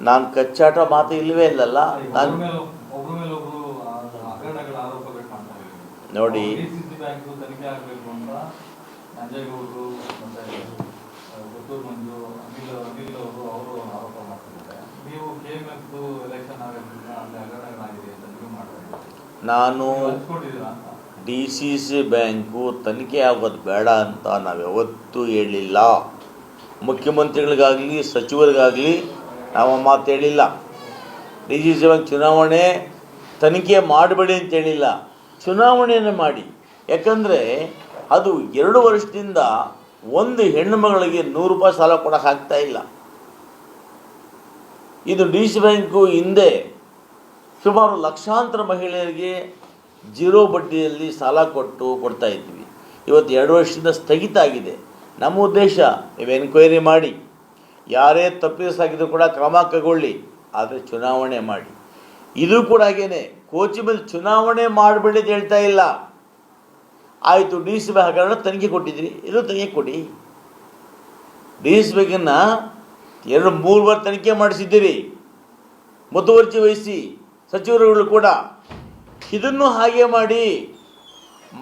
ನಾನು ಕಚ್ಚಾಟ ಮಾತು ಇಲ್ಲವೇ ಇಲ್ಲಲ್ಲ ನಾನು ನೋಡಿ. ನಾನು ಡಿ ಸಿ ಸಿ ಬ್ಯಾಂಕು ತನಿಖೆ ಆಗೋದು ಬೇಡ ಅಂತ ನಾವು ಯಾವತ್ತೂ ಹೇಳಿಲ್ಲ. ಮುಖ್ಯಮಂತ್ರಿಗಳಿಗಾಗಲಿ ಸಚಿವರಿಗಾಗಲಿ ನಾವು ಮಾತು ಹೇಳಿಲ್ಲ. ಡಿ ಜಿ ಬ್ಯಾಂಕ್ ಚುನಾವಣೆ ತನಿಖೆ ಮಾಡಬೇಡಿ ಅಂತ ಹೇಳಿಲ್ಲ. ಚುನಾವಣೆಯನ್ನು ಮಾಡಿ. ಯಾಕಂದರೆ ಅದು ಎರಡು ವರ್ಷದಿಂದ ಒಂದು ಹೆಣ್ಣು ಮಗಳಿಗೆ ನೂರು ರೂಪಾಯಿ ಸಾಲ ಕೊಡೋಕ್ಕಾಗ್ತಾ ಇಲ್ಲ. ಇದು ಡಿ ಸಿ ಬ್ಯಾಂಕು ಹಿಂದೆ ಸುಮಾರು ಲಕ್ಷಾಂತರ ಮಹಿಳೆಯರಿಗೆ ಜೀರೋ ಬಡ್ಡಿಯಲ್ಲಿ ಸಾಲ ಕೊಟ್ಟು ಕೊಡ್ತಾ ಇದ್ವಿ. ಇವತ್ತು ಎರಡು ವರ್ಷದಿಂದ ಸ್ಥಗಿತ ಆಗಿದೆ. ನಮ್ಮ ಉದ್ದೇಶ ನೀವು ಎನ್ಕ್ವೈರಿ ಮಾಡಿ. ಯಾರೇ ತಪ್ಪಿಸಾಗಿದ್ರು ಕೂಡ ಕ್ರಮ ಕೈಗೊಳ್ಳಿ, ಆದರೆ ಚುನಾವಣೆ ಮಾಡಿ. ಇದು ಕೂಡ ಹಾಗೇನೆ, ಕೋಚಿ ಮೇಲೆ ಚುನಾವಣೆ ಮಾಡಬೇಡಿ ಅಂತ ಹೇಳ್ತಾ ಇಲ್ಲ. ಆಯಿತು, ಡಿ ಸಿ ಬಿ ಹಗರಣ ತನಿಖೆ ಕೊಟ್ಟಿದ್ರಿ ಇದು ತನಿಖೆ ಕೊಡಿ. ಡಿ ಸಿ ಬೇಗನ್ನ ಎರಡು ಮೂರು ಬಾರಿ ತನಿಖೆ ಮಾಡಿಸಿದ್ದೀರಿ. ಮುತುವರ್ಜಿ ವಹಿಸಿ, ಸಚಿವರುಗಳು ಕೂಡ. ಇದನ್ನು ಹಾಗೆ ಮಾಡಿ,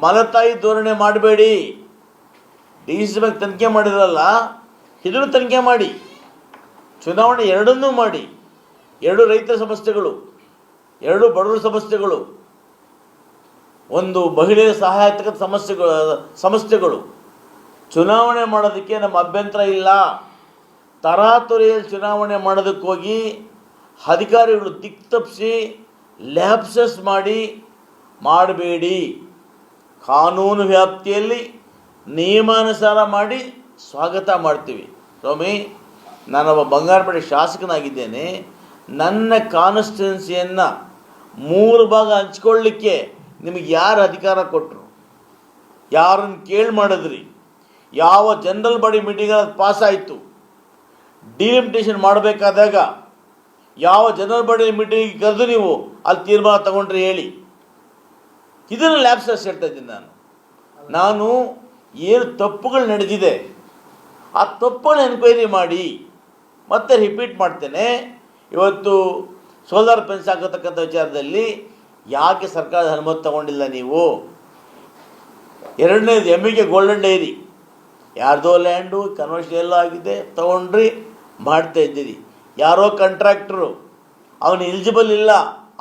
ಮಲತಾಯಿ ಧೋರಣೆ ಮಾಡಬೇಡಿ. ಡಿ ಸಿ ಬ್ಯಾಂಕ್ ತನಿಖೆ ಮಾಡಿರಲ್ಲ, ಇದನ್ನು ತನಿಖೆ ಮಾಡಿ. ಚುನಾವಣೆ ಎರಡನ್ನೂ ಮಾಡಿ, ಎರಡು ರೈತರ ಸಮಸ್ಯೆಗಳು, ಎರಡು ಬಡವರ ಸಮಸ್ಯೆಗಳು, ಒಂದು ಮಹಿಳೆಯರ ಸಹಾಯಕ ಸಮಸ್ಯೆಗಳು ಸಮಸ್ಯೆಗಳು, ಚುನಾವಣೆ ಮಾಡೋದಕ್ಕೆ ನಮ್ಮ ಅಭ್ಯಂತರ ಇಲ್ಲ. ತರಾತುರಿಯಲ್ಲಿ ಚುನಾವಣೆ ಮಾಡೋದಕ್ಕೋಗಿ ಅಧಿಕಾರಿಗಳು ದಿಕ್ ತಪ್ಪಿಸಿ, ಲ್ಯಾಪ್ಸಸ್ ಮಾಡಿ, ಮಾಡಬೇಡಿ. ಕಾನೂನು ವ್ಯಾಪ್ತಿಯಲ್ಲಿ ನಿಯಮಾನುಸಾರ ಮಾಡಿ ಸ್ವಾಗತ ಮಾಡ್ತೀವಿ. ಸ್ವಾಮಿ ನಾನೊಬ್ಬ ಬಂಗಾರಪೇಟೆ ಶಾಸಕನಾಗಿದ್ದೇನೆ. ನನ್ನ ಕಾನ್ಸ್ಟಿಟ್ಯೂನ್ಸಿಯನ್ನು ಮೂರು ಭಾಗ ಹಂಚ್ಕೊಳ್ಳಿಕ್ಕೆ ನಿಮಗೆ ಯಾರು ಅಧಿಕಾರ ಕೊಟ್ಟರು ಯಾರನ್ನು ಕೇಳಿ ಮಾಡಿದ್ರಿ? ಯಾವ ಜನರಲ್ ಬಾಡಿ ಮೀಟಿಂಗ್ ಪಾಸ್ ಆಯಿತು? ಡಿಲಿಮಿಟೇಷನ್ ಮಾಡಬೇಕಾದಾಗ ಯಾವ ಜನರಲ್ ಬಾಡಿ ಮೀಟಿಂಗ್ ಕರೆದು ನೀವು ಅಲ್ಲಿ ತೀರ್ಮಾನ ತಗೊಂಡ್ರೆ ಹೇಳಿ. ಇದನ್ನು ಲ್ಯಾಬ್ಸಸ್ ಹೇಳ್ತಾ ಇದ್ದೀನಿ ನಾನು. ನಾನು ಏನು ತಪ್ಪುಗಳು ನಡೆದಿದೆ, ಆ ತಪ್ಪನ್ನು ಎನ್ಕ್ವೈರಿ ಮಾಡಿ ಮತ್ತೆ ರಿಪೀಟ್ ಮಾಡ್ತೇನೆ. ಇವತ್ತು ಸೋಲಾರ್ ಪೆನ್ಸ್ ಹಾಕತಕ್ಕಂಥ ವಿಚಾರದಲ್ಲಿ ಯಾಕೆ ಸರ್ಕಾರದ ಅನುಮತಿ ತಗೊಂಡಿಲ್ಲ ನೀವು? ಎರಡನೇದು ಎಮ್ಮಿಗೆ ಗೋಲ್ಡನ್ ಡೈರಿ ಯಾರ್ದೋ ಲ್ಯಾಂಡು ಕನ್ವರ್ಷನ್ ಎಲ್ಲ ಆಗಿದೆ ತೊಗೊಂಡ್ರಿ ಮಾಡ್ತಾ ಇದ್ದೀರಿ. ಯಾರೋ ಕಾಂಟ್ರಾಕ್ಟ್ರು ಅವನು ಎಲಿಜಿಬಲ್ ಇಲ್ಲ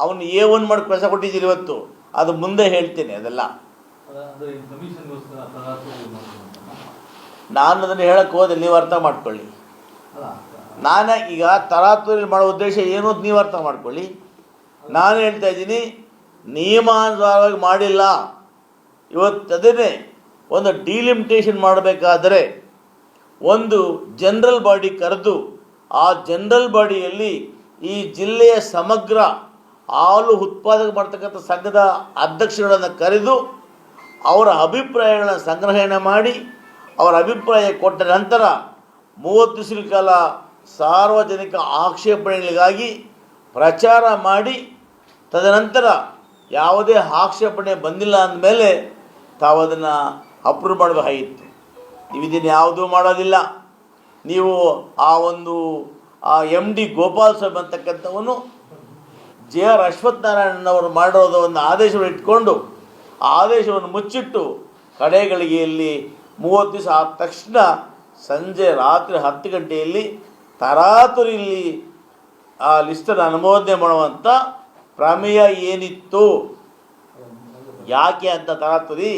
ಅವನು ಎ ಒನ್ ಮಾಡಿ ಕೆಲಸ ಕೊಟ್ಟಿದ್ದೀರಿ ಇವತ್ತು. ಅದು ಮುಂದೆ ಹೇಳ್ತೀನಿ ಅದೆಲ್ಲ. ನಾನು ಅದನ್ನು ಹೇಳಕ್ಕೆ ಹೋದೆ ನೀವು ಅರ್ಥ ಮಾಡ್ಕೊಳ್ಳಿ. ನಾನೇ ಈಗ ತರಾತುರಿ ಮಾಡೋ ಉದ್ದೇಶ ಏನು ಅಂತ ನೀವು ಅರ್ಥ ಮಾಡ್ಕೊಳ್ಳಿ. ನಾನು ಹೇಳ್ತಾ ಇದ್ದೀನಿ, ನಿಯಮಾನುಸಾರವಾಗಿ ಮಾಡಿಲ್ಲ. ಇವತ್ತು ಅದನ್ನೇ ಒಂದು ಡಿಲಿಮಿಟೇಷನ್ ಮಾಡಬೇಕಾದರೆ ಒಂದು ಜನರಲ್ ಬಾಡಿ ಕರೆದು ಆ ಜನರಲ್ ಬಾಡಿಯಲ್ಲಿ ಈ ಜಿಲ್ಲೆಯ ಸಮಗ್ರ ಹಾಲು ಉತ್ಪಾದಕ ಮಾಡ್ತಕ್ಕಂಥ ಸಂಘದ ಅಧ್ಯಕ್ಷಗಳನ್ನು ಕರೆದು ಅವರ ಅಭಿಪ್ರಾಯಗಳನ್ನು ಸಂಗ್ರಹಣೆ ಮಾಡಿ, ಅವರ ಅಭಿಪ್ರಾಯ ಕೊಟ್ಟ ನಂತರ ಮೂವತ್ತು ದಿವಸಗಳ ಕಾಲ ಸಾರ್ವಜನಿಕ ಆಕ್ಷೇಪಣೆಗಳಿಗಾಗಿ ಪ್ರಚಾರ ಮಾಡಿ ತದನಂತರ ಯಾವುದೇ ಆಕ್ಷೇಪಣೆ ಬಂದಿಲ್ಲ ಅಂದಮೇಲೆ ತಾವು ಅದನ್ನು ಅಪ್ರೂವ್ ಮಾಡಬೇಕಾಗಿತ್ತು ನೀವು ಇದನ್ನು ಯಾವುದೂ ಮಾಡೋದಿಲ್ಲ. ನೀವು ಆ ಒಂದು, ಆ ಎಂ ಡಿ ಗೋಪಾಲ್ ಸ್ವಾಮಿ ಅಂತಕ್ಕಂಥವನು ಜೆ ಆರ್ ಅಶ್ವತ್ಥನಾರಾಯಣನವರು ಮಾಡಿರೋದು ಒಂದು ಆದೇಶವನ್ನು ಇಟ್ಕೊಂಡು ಆ ಆದೇಶವನ್ನು ಮುಚ್ಚಿಟ್ಟು ಕಡೆಗಳಿಗೆಯಲ್ಲಿ ಮೂವತ್ತು ದಿವಸ ಆದ ತಕ್ಷಣ ಸಂಜೆ ರಾತ್ರಿ ಹತ್ತು ಗಂಟೆಯಲ್ಲಿ ತರಾತುರಿಯಲ್ಲಿ ಆ ಲಿಸ್ಟನ್ನು ಅನುಮೋದನೆ ಮಾಡುವಂಥ ಪ್ರಮೇಯ ಏನಿತ್ತು? ಯಾಕೆ ಅಂತ ತರಾತುರಿ?